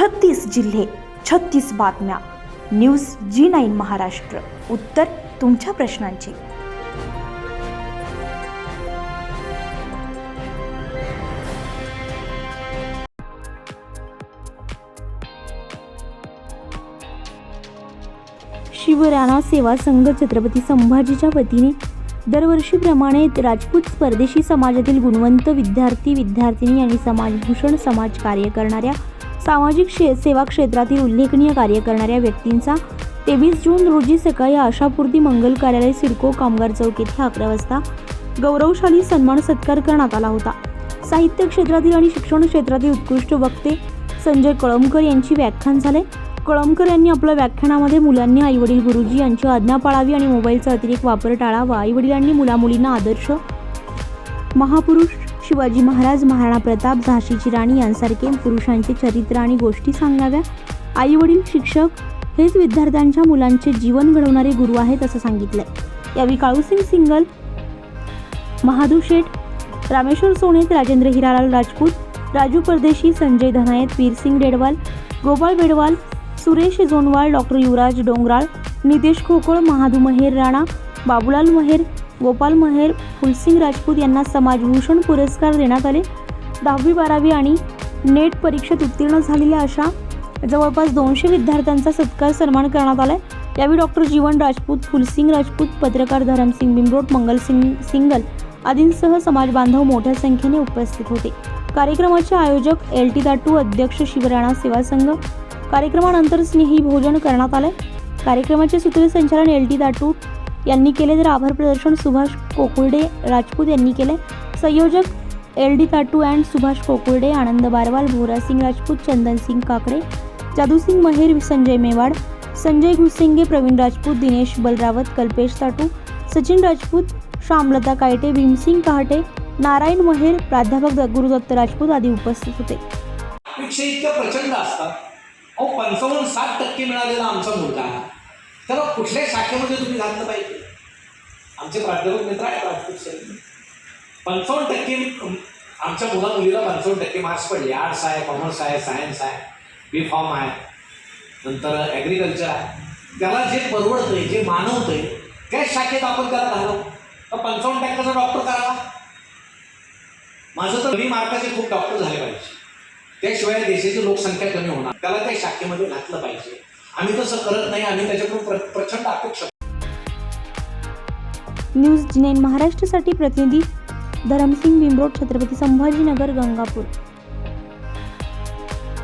छत्तीस जिल्हे छत्तीस बातम्या. News G nine Maharashtra. उत्तर तुमच्या प्रश्नांची. शिवराणा सेवा संघ छत्रपती संभाजीच्या वतीने दरवर्षीप्रमाणे राजपूत स्पर्धेशी समाजातील गुणवंत विद्यार्थी विद्यार्थिनी आणि समाजभूषण समाज कार्य करणाऱ्या सामाजिक शे सेवा क्षेत्रातील उल्लेखनीय कार्य करणाऱ्या व्यक्तींचा तेवीस जून रोजी सकाळी आशापूर्ती मंगल कार्यालय सिडको कामगार चौक येथे अकरा वाजता गौरवशाली सन्मान सत्कार करण्यात आला होता. साहित्य क्षेत्रातील आणि शिक्षण क्षेत्रातील उत्कृष्ट वक्ते संजय कळमकर यांची व्याख्यान झाले. कळमकर यांनी आपल्या व्याख्यानामध्ये मुलांनी आईवडील गुरुजी यांची आज्ञा पाळावी आणि मोबाईलचा अतिरेक वापर टाळावा. आईवडिलांनी मुलामुलींना आदर्श महापुरुष शिवाजी महाराज महाराणा प्रताप झाशीची राणी यांसारखे पुरुषांचे चरित्र आणि गोष्टी सांगाव्या? आईवडील शिक्षक हेच विद्यार्थ्यांच्या मुलांचे जीवन घडवणारे गुरु आहेत असं सांगितलंय. यावेळी काळूसिंग सिंगल महादू शेठ रामेश्वर सोनेत राजेंद्र हिरालाल राजपूत राजू परदेशी संजय धनायत वीरसिंग डेडवाल गोपाळ बेडवाल सुरेश जोनवाल डॉक्टर युवराज डोंगराळ नितेश खोकळ महादू महेर राणा बाबूलाल महेर गोपाल महेर फुलसिंग राजपूत यांना समाजभूषण पुरस्कार देण्यात आले. दहावी बारावी आणि नेट परीक्षेत उत्तीर्ण झालेल्या अशा जवळपास दोनशे विद्यार्थ्यांचा सत्कार सन्मान करण्यात आला आहे यावेळी डॉक्टर जीवन राजपूत फुलसिंग राजपूत पत्रकार धरमसिंग बिंबरोट मंगलसिंग सिंगल आदींसह समाजबांधव मोठ्या संख्येने उपस्थित होते. कार्यक्रमाचे आयोजक एल टी दाटू अध्यक्ष शिवराणा सेवा संघ. कार्यक्रमानंतर स्नेही भोजन करण्यात आले कार्यक्रमाचे सूत्रसंचालन एल टी दाटू यांनी केले. तर आभार प्रदर्शन सुभाष कोकुर्डे राजपूत यांनी केले. संयोजक L D Tatu and Subhash Kokurde Anand Barwal Bhorasing Rajput Chandansing Kakade Jadusing Maher Sanjay Mewad Sanjay Ghusinge Pravin Rajput Dinesh Balrawat Kalpesh Tatu Sachin Rajput Shyamlata Kayte Bhimsing Kahate Narayan Maher प्राध्यापक गुरुदत्त राजपूत आदी उपस्थित होते. प्रचंड असतात. पंचावन्न साठ टक्के मिळालेला आमचा मुलगा त्याला कुठल्या शाखेमध्ये तुम्ही घातलं पाहिजे. आमचे प्राध्यापक मित्र आहेत राजपूत सर पंचावन्न टक्के आमच्या मुला मुलीला पंचावन्न टक्के मार्क्स पडले. आर्ट्स आहे कॉमर्स आहे सायन्स आहे. बी फॉर्म आहे. नंतर ॲग्रिकल्चर आहे. त्याला जे परवडतंय जे मानवतंय त्याच शाखेत आपण त्याला घालवू तर पंचावन्न टक्क्याचा डॉक्टर करावा. माझं तर कमी मार्काचे खूप डॉक्टर झाले पाहिजे. त्याशिवाय देशाची लोकसंख्या कमी होणार. त्याला त्या शाखेमध्ये घातलं पाहिजे. आम्ही तसं करत नाही आम्ही त्याच्याकडून प्रचंड अपेक्षा न्यूज जिनेन महाराष्ट्रासाठी प्रतिनिधी धरमसिंग बिंबरोड छत्रपती संभाजीनगर गंगापूर.